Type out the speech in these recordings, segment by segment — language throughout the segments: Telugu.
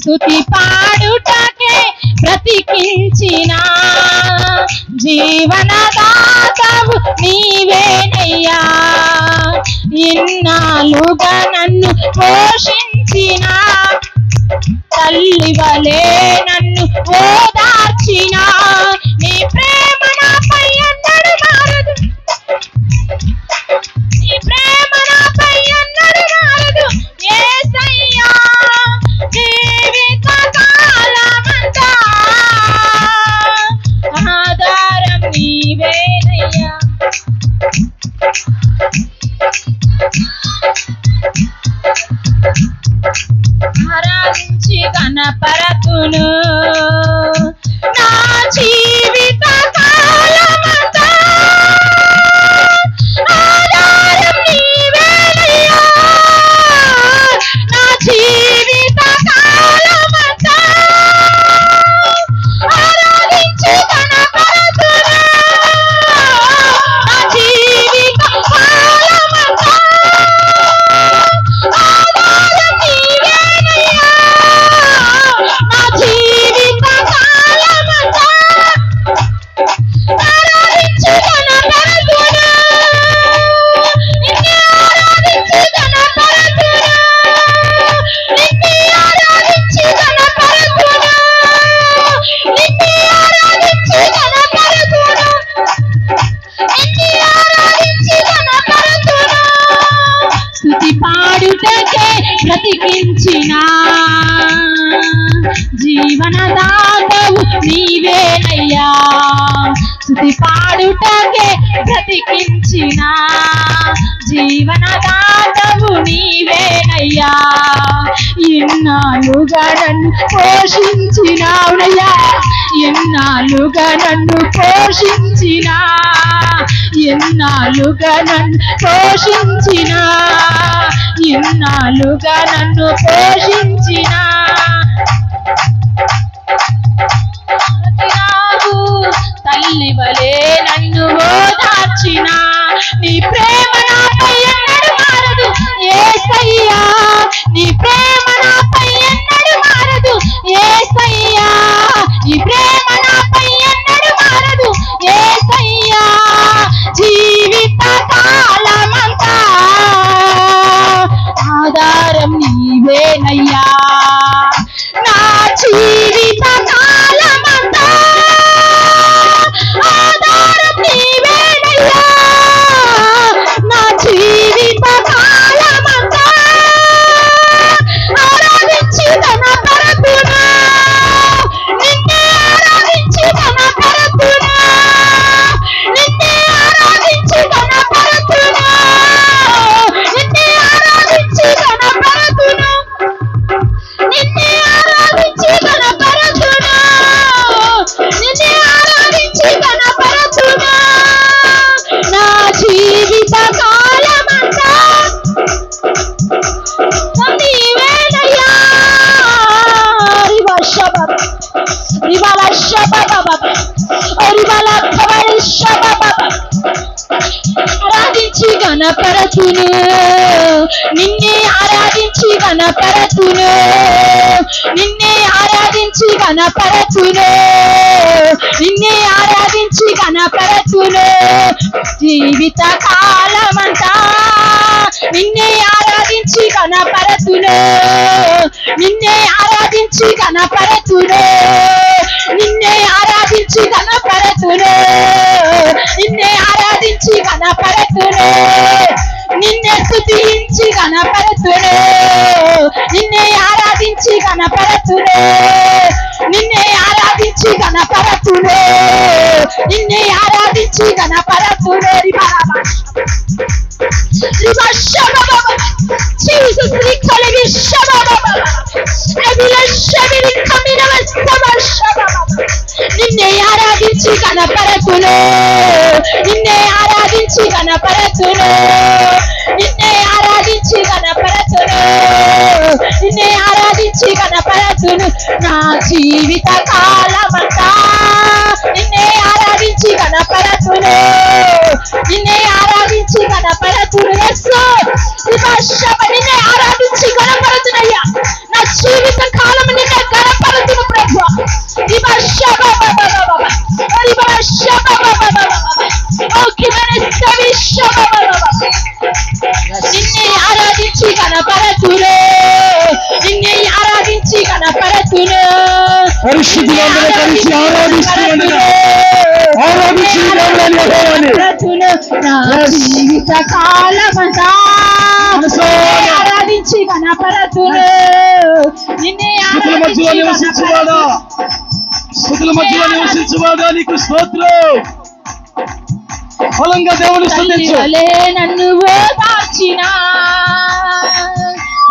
స్థుతి పాడుటకే ప్రతికించిన జీవన దాతవు నీవేనయ్యా ఇన్నాలుగా నన్ను పోషించిన. తల్లివలే నన్ను పో బతికించిన జీవనదాతవు నీవేనయ్యా. స్థుతి పాడుటకే బ్రతికించిన జీవనదాతవు నీవేనయ్యా. ఎన్నాలు గడను పోషించినావునయ్యా. ఎన్నాళ్ళుగా నన్ను పోషించినా ఇన్నాళ్ళుగా నన్ను పోషించిన? ఇన్నాళ్ళుగా నన్ను పోషించిన? తల్లివలే నన్ను ఓదార్చిన? నీ ప్రేమ to ఆరాధించి గణపరచును నిన్నే ఆరాధించి గణపరచును నిన్నే ఆరాధించి గణపరచును నిన్నే ఆరాధించి గణపరచును జీవిత కాలమంతా నిన్నే ఆరాధించి గణపరచును నిన్నే ఆరాధించి గణపరచును ಪರತುನು ನಿನ್ನೆ ಆರಾಧಿಸಿ ಘನ ಪರತುನು ನಿನ್ನೆ ಸ್ತುತಿಂಚಿ ಘನ ಪರತುನು నిన్నే ఆరాధించి గణపరచులే నిన్నే ఆరాధించి గణపరచులే నిన్నే ఆరాధించి గణపరచులే Jesus, we call it Shabba Baba. I ఆరాధించి గణపరతును నిన్నే ఆరాధించి గణపరతును నిన్నే ఆరాధించి గణపరతును నిన్నే ఆరాధించి గణపరతును నా జీవిత కాలమంతా నిన్నే ఆరాధించి గణపరతును నిన్నే ఆరాధించి గణపరతును ఎస్సు నిన్నే ఆరాధించి గణపరతునయ్యా నా జీవిత కాలం నిన్నే గణపరతును ప్రభు. ఈ వర్ష శివశబ నిన్నే ఆరాధించి గణపరతును నిన్నే ఆరాధించి గణపరతును పరిశుద్ధులందరూ కలిసి ఆరాధిస్తూ ఉండగా ఆరాధించి దేవుని యెహోవాని. జీవిత కాలమంతా నిన్నే ఆరాధించి గణపరతును నిన్నే స్థుతుల మధ్యలో ఆరాధించి నివసించువాడా స్థుతుల మధ్యలో నివసించువాడా నీకు స్తోత్రం. బలంగా దేవుని స్థుతించు. నన్ను ఓదార్చిన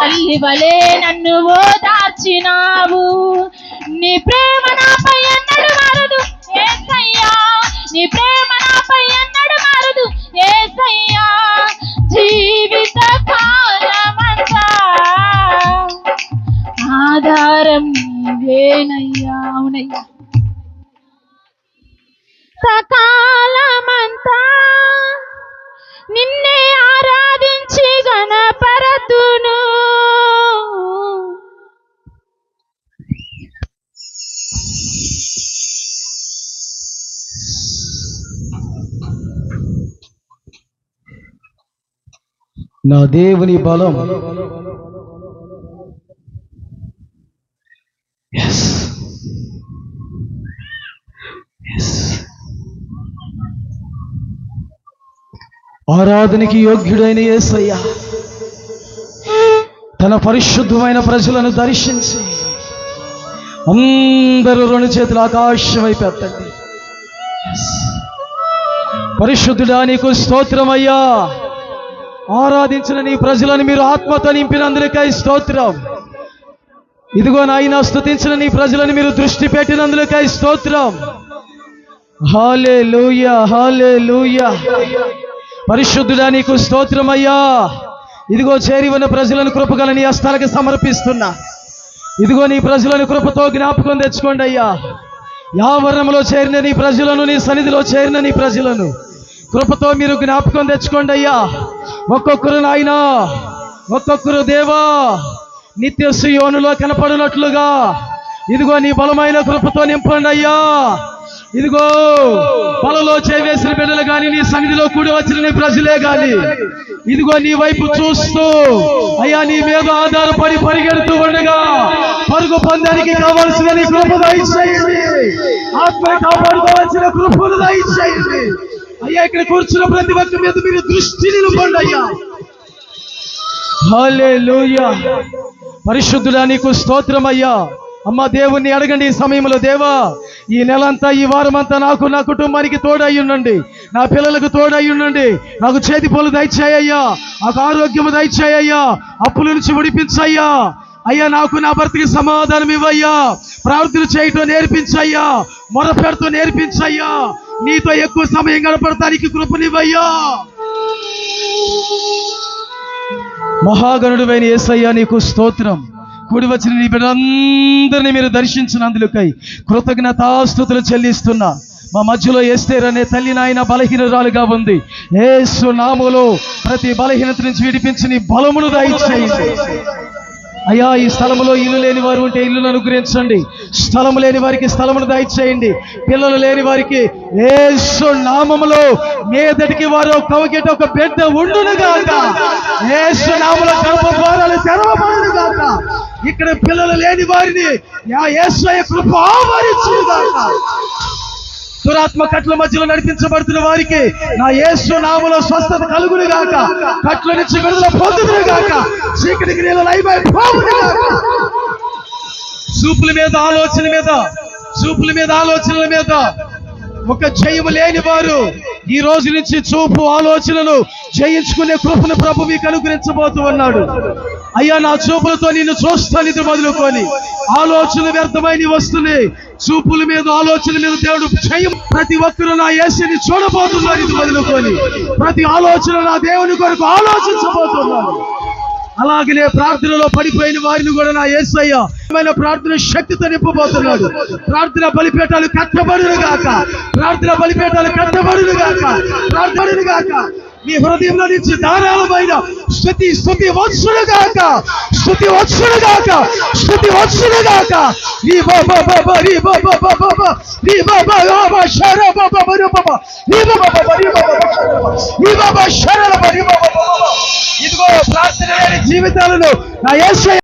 తల్లి వలే నన్ను ఓదార్చినావు. నీ ప్రేమ నాపై ఎన్నడు మారదు. ఏసయ్యా నీ ప్రేమ నా దేవుని బలం Yes. Yes. ఆరాధనకి యోగ్యుడైన యేసయ్య తన పరిశుద్ధమైన ప్రజలను దర్శించి అందరూ రెండు చేతులు ఆకాశం. పరిశుద్ధుడా నీకు స్తోత్రమయ్యా ఆరాధించిన నీ ప్రజలను మీరు ఆత్మతో నింపినందుకై స్తోత్రం. ఇదిగో నాయన స్థుతించిన నీ ప్రజలను మీరు దృష్టి పెట్టినందుకై స్తోత్రం. హాలే లూయ హాలే లూయ పరిశుద్ధుడా నీకు స్తోత్రమయ్యా. ఇదిగో చేరి ఉన్న ప్రజలను కృపగల నీ హస్తాలకు సమర్పిస్తున్నా. ఇదిగో నీ ప్రజలను కృపతో జ్ఞాపకం తెచ్చుకోండి అయ్యా. యావరణంలో చేరిన నీ ప్రజలను నీ సన్నిధిలో చేరిన నీ ప్రజలను. కృపతో మీరు జ్ఞాపకం తెచ్చుకోండి అయ్యా. ఒక్కొక్కరు నాయనా ఒక్కొక్కరు దేవా నిత్య సుయోనులో కనపడినట్లుగా. ఇదిగో నీ బలమైన కృపతో నింపండి అయ్యా. ఇదిగో బలలో చేవేసిన బిడ్డలు కానీ నీ సన్నిధిలో కూడి వచ్చిన నీ ప్రజలే కానీ ఇదిగో నీ వైపు చూస్తూ అయ్యా నీ మీద ఆధారపడి పరిగెడుతూ ఉండగా పరుగు పొందానికి కావలసిన నీ కృప దయచేయండి. ఆత్మ కాపాడుకోవాల్సిన కృపను దయచేయండి. అయ్యా ఇక్కడ కూర్చున్న ప్రతి ఒక్క మీద మీరు దృష్టి నిలపండి అయ్యా. హల్లెలూయా. పరిశుద్ధుడా నీకు స్తోత్రం అయ్యా. అమ్మ దేవుణ్ణి అడగండి ఈ సమయంలో దేవా ఈ నెలంతా ఈ వారం అంతా నాకు నా కుటుంబానికి తోడై ఉండండి. నా పిల్లలకు తోడై ఉండండి. నాకు చేతి పనులు దయచేయ్యా. నాకు ఆరోగ్యము దయచేయ్యా. అప్పుల నుంచి విడిపించయ్యా. అయ్యా నాకు నా భర్తకి సమాధానం ఇవ్వయ్యా. ప్రార్థన చేయటం నేర్పించయ్యా. మొర పెడుతూ నేర్పించయ్యా. నీతో ఎక్కువ సమయం గడపడటానికి కృపనివ్వయ్యా. మహాగణుడువైన ఏసయ్యా నీకు స్తోత్రం. కూడి వచ్చిన నీ బిడ్డలందరినీ మీరు దర్శించినందులకై కృతజ్ఞతాస్తుతులు చెల్లిస్తున్నా. మా మధ్యలో ఏస్తేరనే తల్లి నాయన బలహీనరాలుగా ఉంది. ఏసు నామములో ప్రతి బలహీనత నుంచి విడిపించి నీ బలమును దయచేయండి అయ్యా ఈ స్థలములో ఇల్లు లేని వారు ఉంటే ఇల్లును అనుగ్రహించండి. స్థలము లేని వారికి స్థలమును దయచేయండి పిల్లలు లేని వారికి ఏసు నామములో మీదటికి వారు కవకెట ఒక బిడ్డ ఉండును గాక. ఏసు నామములో గర్భ ద్వారాలు తెరవబడును ఇక్కడ పిల్లలు లేని వారిని యా కృప ఆవరించును దురాత్మ కట్ల మధ్యలో నడిపించబడుతున్న వారికి నా యేసు నామలో స్వస్థత కలుగును గాక. కట్ల నుంచి విడుదల పొందుదును గాక. చీకటి క్రియలు చూపుల మీద ఆలోచన మీద చూపుల మీద ఆలోచనల మీద ఒక జయము లేని వారు ఈ రోజు నుంచి చూపు ఆలోచనలు జయించుకునే కృపను ప్రభు మీకు అనుగ్రహించబోతూ ఉన్నాడు. అయ్యా నా చూపులతో నిన్ను చూస్తాను ఇది మొదలుకొని ఆలోచన వ్యర్థమైన వస్తున్నాయి. చూపుల మీద ఆలోచన మీద దేవుడు చేయం ప్రతి ఒక్కరు నా యేసుని చూడబోతున్నారు ఇది మొదలుకొని ప్రతి ఆలోచన నా దేవుని కొరకు ఆలోచించబోతున్నాను అలాగనే ప్రార్థనలో పడిపోయిన వారిని కూడా నా ఏసయ్యమైన ఏమైనా ప్రార్థన శక్తితో నింపబోతున్నాడు. ప్రార్థన బలిపేటాలు కట్టబడును గాక ప్రార్థన బలిపేటాలు కట్టబడును గాక ప్రార్థనను గాక నీ హృదయంలో నుంచి ధారాళమైన స్థుతి స్థుతి వచ్చును గాక స్థుతి వచ్చును గాక స్థుతి వచ్చును గాక నీ బాబా బాబా రీ బాబా బాబా బా బాబా బాబా శర బాబా బరి బాబా నీ బాబా బాబా రీ బాబా రీ బాబా శర బాబా బాబా ఇదిగో ప్రార్థన జీవితాలను నా యేసయ్య